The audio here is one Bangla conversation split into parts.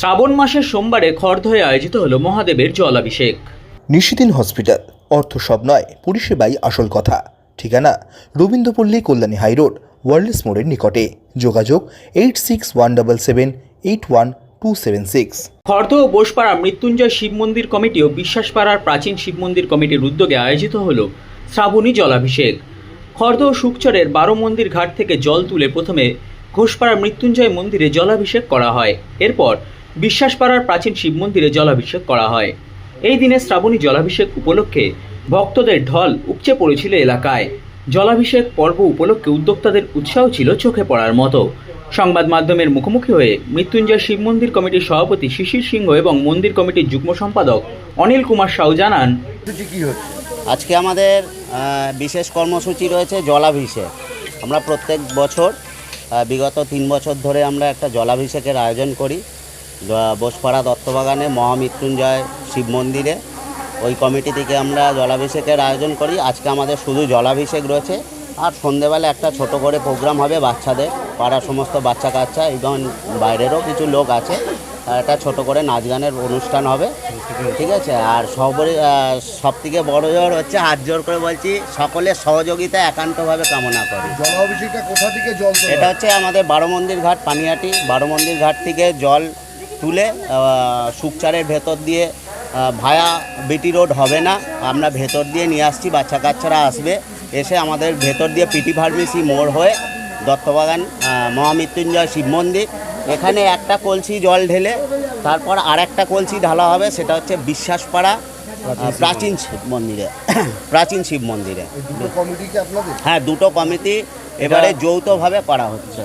শ্রাবণ মাসের সোমবারে খড়দহে আয়োজিত হল মহাদেবের জলাভিষেক। নিশিদিন হসপিটাল। অর্থ সব নয় পরিষেবাই আসল কথা। ঠিকানা রবীন্দ্রপল্লী কল্যাণী হাইরোড ওয়ার্ল্ডস মোড়ের নিকটে। যোগাযোগ eight six one double seven eight one two seven six. Khardah ও বোসপাড়া মৃত্যুঞ্জয় শিব মন্দির কমিটি ও বিশ্বাসপাড়ার প্রাচীন শিব মন্দির কমিটির উদ্যোগে আয়োজিত হল শ্রাবণী জলাভিষেক। খড়দহ সুকচরের বারো মন্দির ঘাট থেকে জল তুলে প্রথমে ঘোষপাড়া মৃত্যুঞ্জয় মন্দিরে জলাভিষেক করা হয়। এরপর বিশ্বাসপাড়ার প্রাচীন শিব মন্দিরে জলাভিষেক করা হয়। এই দিনে শ্রাবণী জলাভিষেক উপলক্ষে ভক্তদের ঢল উপচে পড়েছিল এলাকায়। জলাভিষেক পর্ব উপলক্ষে উদ্যোক্তাদের উৎসাহ ছিল চোখে পড়ার মতো। সংবাদ মাধ্যমের মুখোমুখি হয়ে মৃত্যুঞ্জয় শিব মন্দির কমিটির সভাপতি শিশির সিংহ এবং মন্দির কমিটির যুগ্ম সম্পাদক অনিল কুমার সাউ জানান আজকে আমাদের বিশেষ কর্মসূচি রয়েছে জলাভিষেক। আমরা প্রত্যেক বছর বিগত তিন বছর ধরে আমরা একটা জলাভিষেকের আয়োজন করি। বোসপাড়া দত্তবাগানে মহামৃত্যুঞ্জয় শিব মন্দিরে। ওই কমিটি থেকে আমরা জলাভিষেকের আয়োজন করি। আজকে আমাদের শুধু জলাভিষেক রয়েছে। আর সন্ধেবেলা একটা ছোট করে প্রোগ্রাম হবে বাচ্চাদের। পাড়ার সমস্ত বাচ্চা কাচ্চা এবং বাইরেরও কিছু লোক আছে। একটা ছোট করে নাচ গানের অনুষ্ঠান হবে। ঠিক আছে? আর সবরে সব থেকে বড় জোর হচ্ছে হাত জোর করে বলছি সকলের সহযোগিতা একান্তভাবে কামনা করি। জলাভিষেকটা কোথা থেকে জল এটা হচ্ছে আমাদের বারো মন্দির ঘাট পানিহাটি বারো মন্দির ঘাট থেকে জল তুলে সুকচারের ভেতর দিয়ে ভায়া বিটি রোড হবে না। আমরা ভেতর দিয়ে নিয়ে আসছি বাচ্চা কাচ্চারা আসবে। এসে আমাদের ভেতর দিয়ে পিটি ফার্মেসি মোড় হয়ে দত্তবাগান মহামৃত্যুঞ্জয় শিব মন্দির। এখানে একটা কলসি জল ঢেলে তারপর আর একটা কলসি ঢালা হবে সেটা হচ্ছে বিশ্বাসপাড়া প্রাচীন শিব মন্দিরে। প্রাচীন শিব মন্দিরে। হ্যাঁ দুটো কমিটি এবারে যৌথভাবে করা হচ্ছে।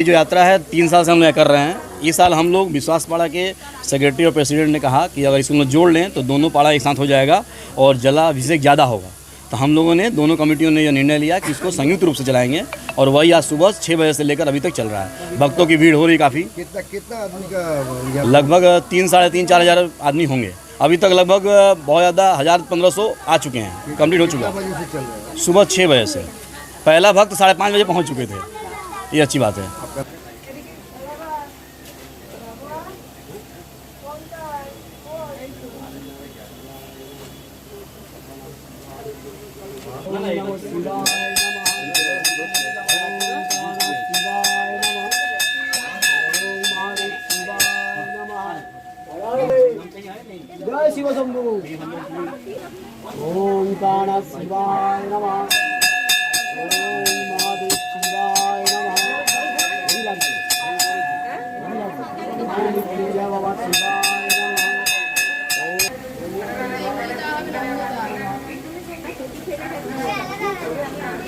ये जो यात्रा है तीन साल से हम लोग कर रहे हैं। इस साल हम लोग विश्वास पाड़ा के सेक्रेटरी और प्रेसिडेंट ने कहा कि अगर इसको जोड़ लें तो दोनों पाड़ा एक साथ हो जाएगा और जलाभिषेक ज़्यादा होगा। तो हम लोगों ने दोनों कमेटियों ने यह निर्णय लिया कि इसको संयुक्त रूप से चलाएँगे और वही आज सुबह छः बजे से लेकर अभी तक चल रहा है। भक्तों की भीड़ हो रही काफ़ी। कितना कितना आदमी का लगभग तीन साढ़े तीन चार हज़ार आदमी होंगे। अभी तक लगभग बहुत ज़्यादा हज़ार पंद्रह सौ आ चुके हैं। कंप्लीट हो चुका है। है? सुबह छः बजे से। पहला भक्त साढ़े पाँच बजे पहुँच चुके थे। ये अच्छी बात है जय शिव शंभु ओम प्राण शिवाय नमः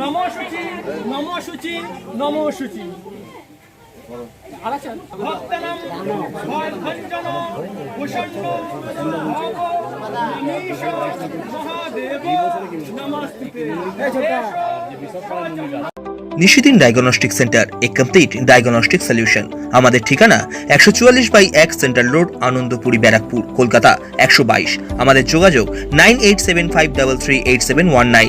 নমো শুচি নমো শুচি নমো শুচি ভক্তনাম ভঞ্জন ভূষণ্ড ভব Mahadev. Namaste Nishidin diagnostic centre a complete diagnostic solution. আমাদের ঠিকানা একশো চুয়াল্লিশ বাই এক সেন্ট্রাল রোড আনন্দপুরি ব্যারাকপুর কলকাতা একশো বাইশ। আমাদের যোগাযোগ nine eight seven five double three eight seven one nine.